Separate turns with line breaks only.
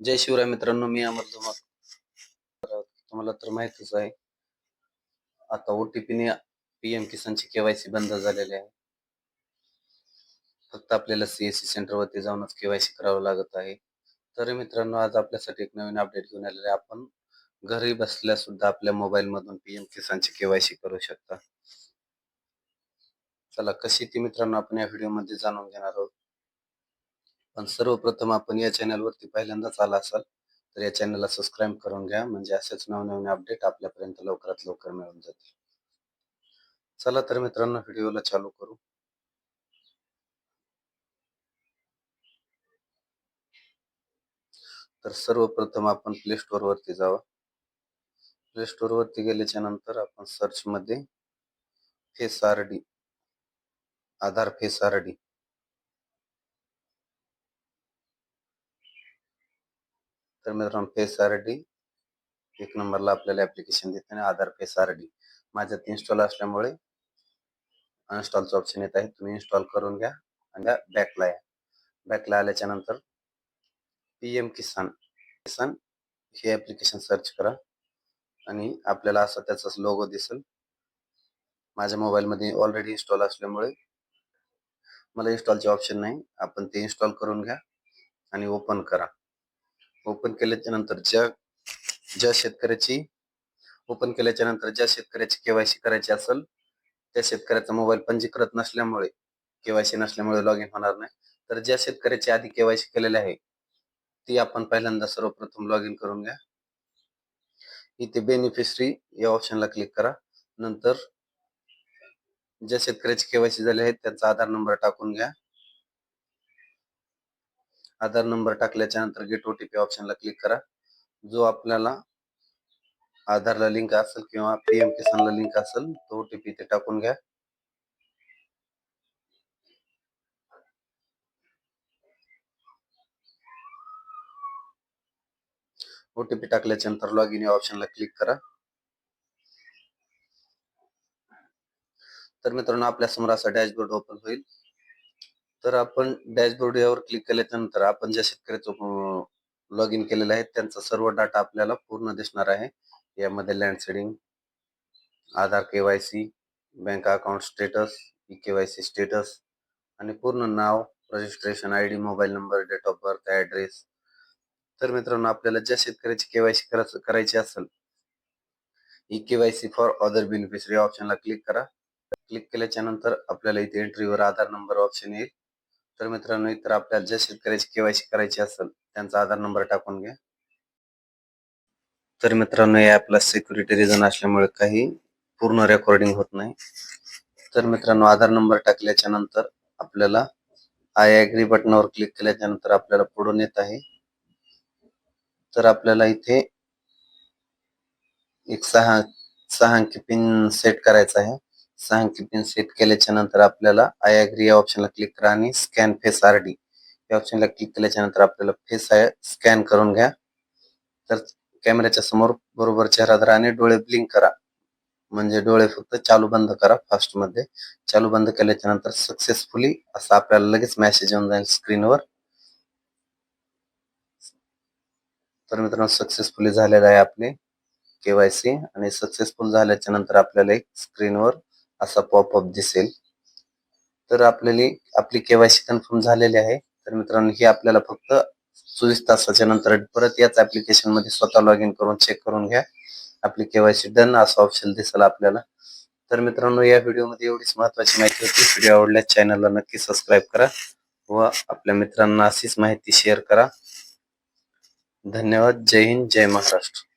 जय शिवराय मित्रांनो मी अमर धुमाळ. तुम्हाला तर माहितच आहे आता ओटीपीने पीएम किसानची केवायसी बंद झालेली आहे. फक्त आपल्याला सीएससी सेंटर वरती जाऊनच केवायसी करावं लागत आहे. तर मित्रांनो आज आपल्यासाठी एक नवीन अपडेट घेऊन आलेले आपण घरी बसल्या सुद्धा आपल्या मोबाईल मधून पीएम किसानची केवायसी करू शकता. चला कशी ती मित्रांनो आपण या व्हिडिओमध्ये जाणून घेणार आहोत. पण सर्वप्रथम आपण या चॅनलवरती पहिल्यांदाच आला असाल तर या चॅनलला सबस्क्राईब करून घ्या. म्हणजे असेच नवनवीन अपडेट आपल्यापर्यंत लवकरात लवकर मिळून जातील. चला तर मित्रांनो व्हिडिओला चालू करू. तर सर्वप्रथम आपण प्ले स्टोअर वरती जावा. प्ले स्टोअर वरती गेल्याच्यानंतर आपण सर्च मध्ये face R D Aadhaar face R D तर मित्रांनो फेस आर डी एक नंबरला आपल्याला ऍप्लिकेशन देते आणि आधार फेस आर डी माझ्यात इन्स्टॉल असल्यामुळे अनइन्स्टॉलचं ऑप्शन येत आहे. तुम्ही इन्स्टॉल करून घ्या आणि बॅकला या. बॅकला आल्याच्यानंतर पी एम किसान किसान हे ऍप्लिकेशन सर्च करा आणि आपल्याला असा त्याचाच लोगो दिसेल. माझ्या मोबाईलमध्ये ऑलरेडी इन्स्टॉल असल्यामुळे मला इन्स्टॉलचे ऑप्शन नाही. आपण ते इन्स्टॉल करून घ्या आणि ओपन करा. ओपन केल्याच्यानंतर ज्या ज्या शेतकऱ्याची ओपन केल्याच्यानंतर ज्या शेतकऱ्याची केवायसी करायची असेल त्या शेतकऱ्याचा मोबाईल पंजीकृत नसल्यामुळे केवायसी नसल्यामुळे लॉग इन होणार नाही. तर ज्या शेतकऱ्याची आधी केवायसी केलेली आहे ती आपण पहिल्यांदा सर्वप्रथम लॉग इन करून घ्या. इथे बेनिफिशरी या ऑप्शनला क्लिक करा. नंतर ज्या शेतकऱ्याची केवायसी झाली आहे त्यांचा आधार नंबर टाकून घ्या. आधार नंबर टाकल्याच्या नंतर गेट ओटीपी ऑप्शनला क्लिक करा. जो आपल्याला आधारला लिंक असेल किंवा पीएम किसानला लिंक असेल तो ओटीपी ते टाकून घ्या. ओटीपी टाकल्याच्या नंतर लॉग इन या ऑप्शनला क्लिक करा. तर मित्रांनो आपल्यासमोर असा डॅशबोर्ड ओपन होईल. तर आपण डॅशबोर्ड यावर क्लिक केल्याच्यानंतर आपण ज्या शेतकऱ्याचं लॉग इन केलेलं आहे त्यांचा सर्व डाटा आपल्याला पूर्ण दिसणार आहे. यामध्ये land seeding Aadhaar KYC bank account status e KYC status आणि पूर्ण नाव registration I D mobile number date of birth address तर मित्रांनो आपल्याला ज्या शेतकऱ्याची केवायसी करायची असेल e KYC for other beneficiary ऑप्शनला click करा. क्लिक केल्याच्यानंतर आपल्याला इथे एंट्रीवर आधार नंबर ऑप्शन येईल. तर मित्रांनो इतर आपल्याला ज्या शेतकऱ्याची केवायसी करायची असेल त्यांचा आधार नंबर टाकून घ्या. तर मित्रांनो या ऍपला सिक्युरिटी रिझन असल्यामुळे काही पूर्ण रेकॉर्डिंग होत नाही. तर मित्रांनो आधार नंबर टाकल्याच्या नंतर आपल्याला आय ॲग्री बटनावर क्लिक केल्याच्यानंतर आपल्याला पुढून येत आहे. तर आपल्याला इथे एक सहा सहा अंकी पिन सेट करायचा आहे. सहा सेट केल्याच्यानंतर आपल्याला आय अग्री या ऑप्शनला क्लिक करा आणि स्कॅन फेस आर डी या ऑप्शनला क्लिक केल्याच्यानंतर आपल्याला फेस स्कॅन करून घ्या. तर कॅमेऱ्याच्या समोर बरोबर चेहरा धरा आणि डोळे ब्लिंक करा. म्हणजे डोळे फक्त चालू बंद करा फास्टमध्ये. चालू बंद केल्याच्यानंतर सक्सेसफुली असं आपल्याला लगेच मेसेज येऊन जाईल स्क्रीनवर तर मित्रांनो सक्सेसफुली झालेलं आहे आपले केवायसी आणि सक्सेसफुल झाल्याच्यानंतर आपल्याला एक स्क्रीनवर असा पॉपअप दिसेल. तर आपल्याला आपली केवायसी कन्फर्म झालेली आहे. तर मित्रांनो ही आपल्याला फक्त चोवीस तासाच्या नंतर परत याच ऍप्लिकेशनमध्ये स्वतः लॉग इन करून चेक करून घ्या. आपली केवायसी डन असं ऑप्शन दिसेल आपल्याला. तर मित्रांनो या व्हिडिओमध्ये एवढीच महत्वाची माहिती होती. व्हिडिओ आवडल्यास चॅनलला नक्की सबस्क्राईब करा व आपल्या मित्रांना अशीच माहिती शेअर करा. धन्यवाद. जय हिंद. जय महाराष्ट्र.